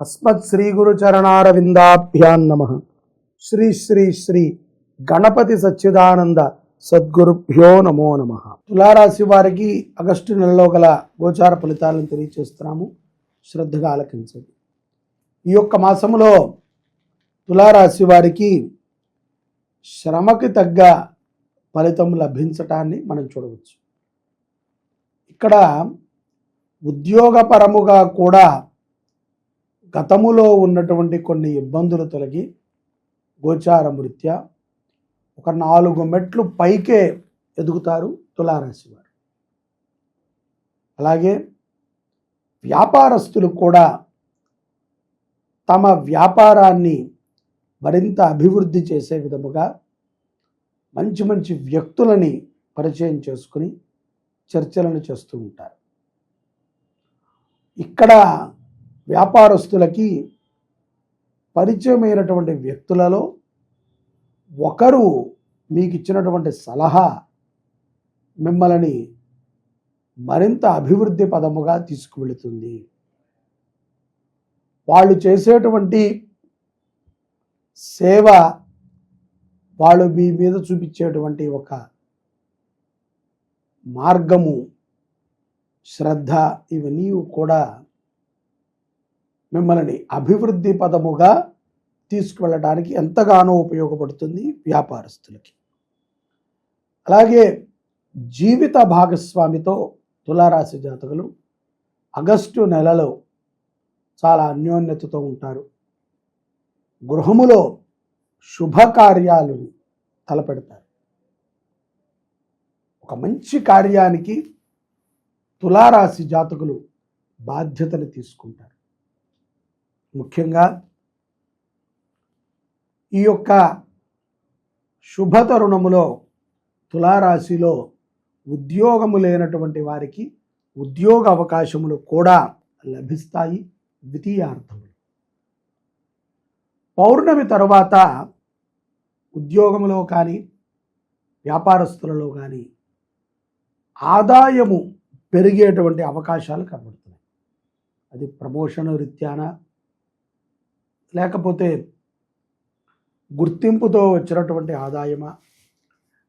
అస్మత్ శ్రీ గురు చరణారవిందాభ్యాన్ నమ. శ్రీ శ్రీ శ్రీ గణపతి సచ్చిదానంద సద్గురుభ్యో నమో నమ. తులారాశి వారికి ఆగస్టు నెలలో గల గోచార ఫలితాలను తెలియచేస్తున్నాము. శ్రద్ధగా ఆలకించండి. ఈ యొక్క మాసములో తులారాశి వారికి శ్రమకి తగ్గ ఫలితం లభించటాన్ని మనం చూడవచ్చు. ఇక్కడ ఉద్యోగపరముగా కూడా గతములో ఉన్నటువంటి కొన్ని ఇబ్బందులు తొలగి గోచార రీత్యా ఒక నాలుగు మెట్లు పైకే ఎదుగుతారు తులారాశి వారు. అలాగే వ్యాపారస్తులు కూడా తమ వ్యాపారాన్ని మరింత అభివృద్ధి చేసే విధముగా మంచి మంచి వ్యక్తులని పరిచయం చేసుకుని చర్చలను చేస్తూ ఉంటారు. ఇక్కడ వ్యాపారస్తులకి పరిచయమైనటువంటి వ్యక్తులలో ఒకరు మీకు ఇచ్చినటువంటి సలహా మిమ్మల్ని మరింత అభివృద్ధి పదముగా తీసుకువెళుతుంది. వాళ్ళు చేసేటువంటి సేవ వాళ్ళు మీ మీద చూపించేటువంటి ఒక మార్గము శ్రద్ధ ఇవన్నీ కూడా మిమ్మల్ని అభివృద్ధి పదముగా తీసుకువెళ్ళడానికి ఎంతగానో ఉపయోగపడుతుంది వ్యాపారస్తులకి. అలాగే జీవిత భాగస్వామితో తులారాశి జాతకులు ఆగస్టు నెలలో చాలా అన్యోన్యతతో ఉంటారు. గృహములో శుభకార్యాలు తలపెడతారు. ఒక మంచి కార్యానికి తులారాశి జాతకులు బాధ్యతను తీసుకుంటారు. ముఖ్యంగా ఈ యొక్క శుభ తరుణములో తులారాశిలో ఉద్యోగము లేనటువంటి వారికి ఉద్యోగ అవకాశములు కూడా లభిస్తాయి ద్వితీయార్థములు. పౌర్ణమి తరువాత ఉద్యోగంలో కానీ వ్యాపారస్తులలో కానీ ఆదాయము పెరిగేటువంటి అవకాశాలు కనబడుతున్నాయి. అది ప్రమోషన్ రీత్యాన లేకపోతే గుర్తింపుతో వచ్చినటువంటి ఆదాయమా?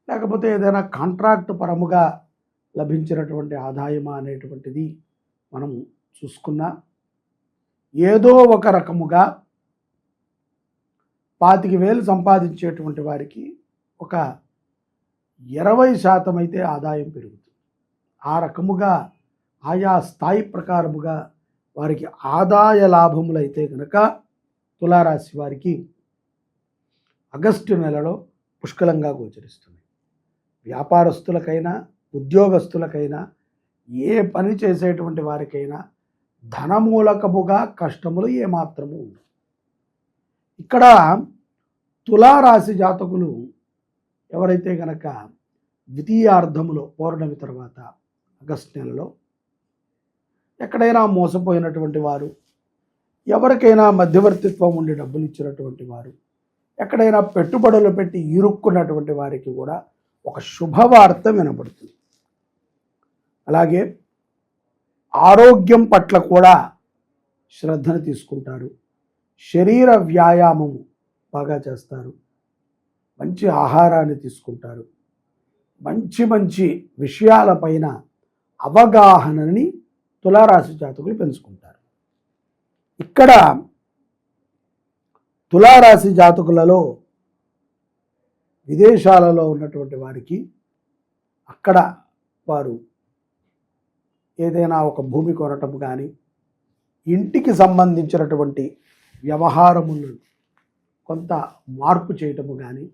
లేకపోతే ఏదైనా కాంట్రాక్ట్ పరముగా లభించినటువంటి ఆదాయమా అనేటువంటిది మనం చూసుకున్నా ఏదో ఒక రకముగా పాతిక వేలు సంపాదించేటువంటి వారికి ఒక ఇరవై శాతం అయితే ఆదాయం పెరుగుతుంది. ఆ రకముగా ఆయా స్థాయి ప్రకారముగా వారికి ఆదాయ లాభములైతే కనుక తులారాశి వారికి ఆగస్టు నెలలో పుష్కలంగా గోచరిస్తుంది. వ్యాపారస్తులకైనా ఉద్యోగస్తులకైనా ఏ పని చేసేటువంటి వారికైనా ధనమూలకముగా కష్టములు ఏమాత్రము ఉండవు. ఇక్కడ తులారాశి జాతకులు ఎవరైతే గనక ద్వితీయార్థములో పౌర్ణమి తర్వాత ఆగస్టు నెలలో ఎక్కడైనా మోసపోయినటువంటి వారు ఎవరికైనా మధ్యవర్తిత్వం ఉండి డబ్బులు ఇచ్చినటువంటి వారు ఎక్కడైనా పెట్టుబడులు పెట్టి ఇరుక్కున్నటువంటి వారికి కూడా ఒక శుభవార్త వినబడుతుంది. అలాగే ఆరోగ్యం పట్ల కూడా శ్రద్ధను తీసుకుంటారు. శరీర వ్యాయామము బాగా చేస్తారు. మంచి ఆహారాన్ని తీసుకుంటారు. మంచి మంచి విషయాలపైన అవగాహనని తులారాశి జాతకులు పెంచుకుంటారు. ఇక్కడ తులారాశి జాతకులలో విదేశాలలో ఉన్నటువంటి వారికి అక్కడ వారు ఏదైనా ఒక భూమి కొనటం కానీ ఇంటికి సంబంధించినటువంటి వ్యవహారములను కొంత మార్పు చేయటము కానీ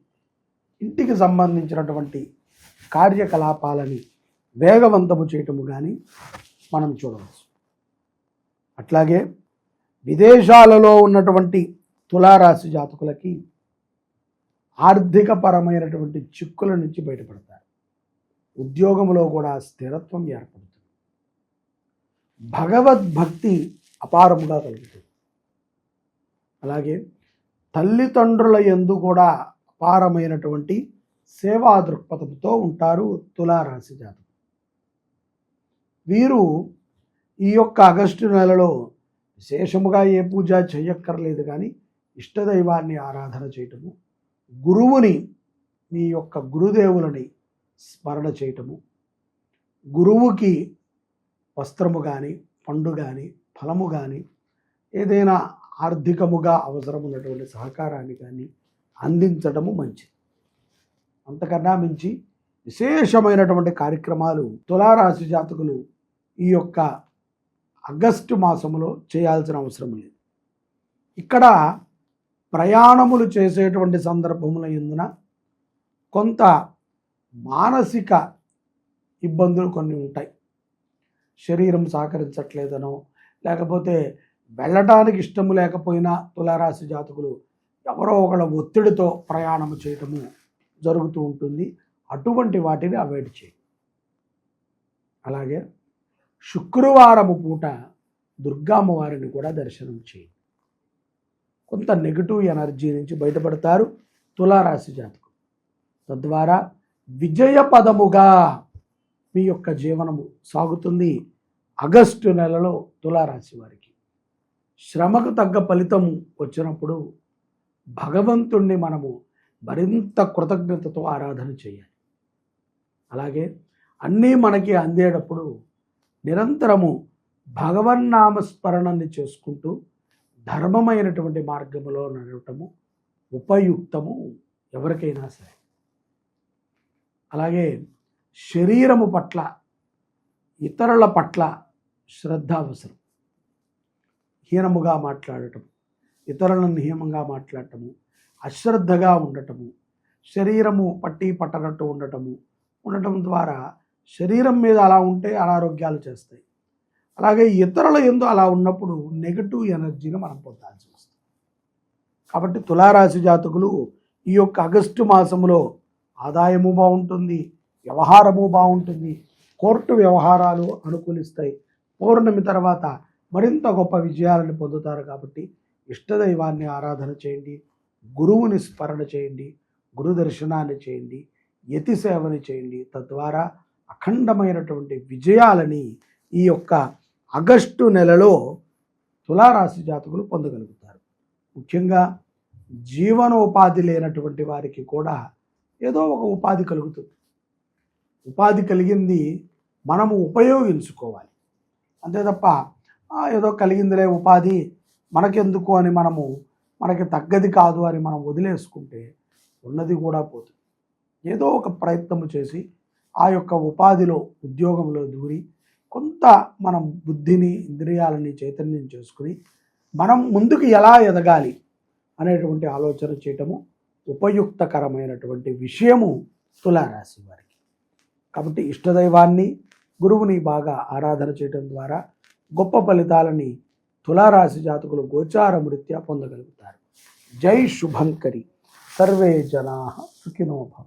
ఇంటికి సంబంధించినటువంటి కార్యకలాపాలని వేగవంతము చేయటము కానీ మనం చూడవచ్చు. అట్లాగే విదేశాలలో ఉన్నటువంటి తులారాశి జాతకులకి ఆర్థికపరమైనటువంటి చిక్కుల నుంచి బయటపడతారు. ఉద్యోగంలో కూడా స్థిరత్వం ఏర్పడుతుంది. భగవద్భక్తి అపారముగా కలుగుతుంది. అలాగే తల్లిదండ్రుల ఎందు కూడా అపారమైనటువంటి సేవా దృక్పథంతో ఉంటారు తులారాశి జాతకం వీరు ఈ యొక్క ఆగస్టు నెలలో విశేషముగా ఏ పూజ చేయక్కర్లేదు కానీ ఇష్టదైవాన్ని ఆరాధన చేయటము గురువుని మీ యొక్క గురుదేవులని స్మరణ చేయటము గురువుకి వస్త్రము కానీ పండు కానీ ఫలము కానీ ఏదైనా ఆర్థికముగా అవసరం ఉన్నటువంటి సహకారాన్ని కానీ అందించడము మంచిది. అంతకన్నా మించి విశేషమైనటువంటి కార్యక్రమాలు తులారాశి జాతకులు ఈ యొక్క ఆగస్టు మాసంలో చేయాల్సిన అవసరం లేదు. ఇక్కడ ప్రయాణములు చేసేటువంటి సందర్భముల ఎందున కొంత మానసిక ఇబ్బందులు కొన్ని ఉంటాయి. శరీరం సహకరించట్లేదనో లేకపోతే వెళ్ళటానికి ఇష్టము లేకపోయినా తులారాశి జాతకులు ఎవరో ఒకళ్ళ ఒత్తిడితో ప్రయాణం చేయటము జరుగుతూ ఉంటుంది. అటువంటి వాటిని అవాయిడ్ చేయి అలాగే శుక్రవారము పూట దుర్గామ్మవారిని కూడా దర్శనం చేయండి కొంత నెగిటివ్ ఎనర్జీ నుంచి బయటపడతారు తులారాశి జాతకం తద్వారా విజయపదముగా మీ యొక్క జీవనము సాగుతుంది ఆగస్టు నెలలో తులారాశి వారికి. శ్రమకు తగ్గ ఫలితం వచ్చినప్పుడు భగవంతుణ్ణి మనము మరింత కృతజ్ఞతతో ఆరాధన చేయాలి. అలాగే అన్నీ మనకి అందేటప్పుడు నిరంతరము భగవన్నామస్మరణని చేసుకుంటూ ధర్మమైనటువంటి మార్గములో నడవటము ఉపయుక్తము ఎవరికైనా సరే. అలాగే శరీరము పట్ల ఇతరుల పట్ల శ్రద్ధ అవసరం. హీనముగా మాట్లాడటం ఇతరులను హీనంగా మాట్లాడటము అశ్రద్ధగా ఉండటము శరీరము పట్టి పట్టనట్టు ఉండటము ఉండటం ద్వారా శరీరం మీద అలా ఉంటే అనారోగ్యాలు చేస్తాయి. అలాగే ఇతరుల ఎందు అలా ఉన్నప్పుడు నెగటివ్ ఎనర్జీని మనం పొందాల్సి వస్తుంది. కాబట్టి తులారాశి జాతకులు ఈ యొక్క ఆగస్టు మాసంలో ఆదాయము బాగుంటుంది వ్యవహారము బాగుంటుంది కోర్టు వ్యవహారాలు అనుకూలిస్తాయి. పౌర్ణమి తర్వాత మరింత గొప్ప విజయాలను పొందుతారు కాబట్టి ఇష్టదైవాన్ని ఆరాధన చేయండి గురువుని స్మరణ చేయండి గురు దర్శనాన్ని చేయండి యతి సేవని చేయండి. తద్వారా అఖండమైనటువంటి విజయాలని ఈ యొక్క ఆగస్టు నెలలో తులారాశి జాతకులు పొందగలుగుతారు. ముఖ్యంగా జీవనోపాధి లేనటువంటి వారికి కూడా ఏదో ఒక ఉపాధి కలుగుతుంది. ఉపాధి కలిగింది మనము ఉపయోగించుకోవాలి. అంతే తప్ప ఏదో కలిగిందిలే ఉపాధి మనకెందుకు అని మనము మనకి తగ్గది కాదు అని మనం వదిలేసుకుంటే ఉన్నది కూడా పోతుంది. ఏదో ఒక ప్రయత్నం చేసి ఆ యొక్క ఉపాధిలో ఉద్యోగంలో దూరి కొంత మనం బుద్ధిని ఇంద్రియాలని చైతన్యం చేసుకుని మనం ముందుకు ఎలా ఎదగాలి అనేటువంటి ఆలోచన చేయటము ఉపయుక్తకరమైనటువంటి విషయము తులారాశి వారికి. కాబట్టి ఇష్టదైవాన్ని గురువుని బాగా ఆరాధన చేయటం ద్వారా గొప్ప ఫలితాలని తులారాశి జాతకులు గోచారమృత్యా పొందగలుగుతారు. జై శుభంకరి. సర్వే జనా సుఖినో భవ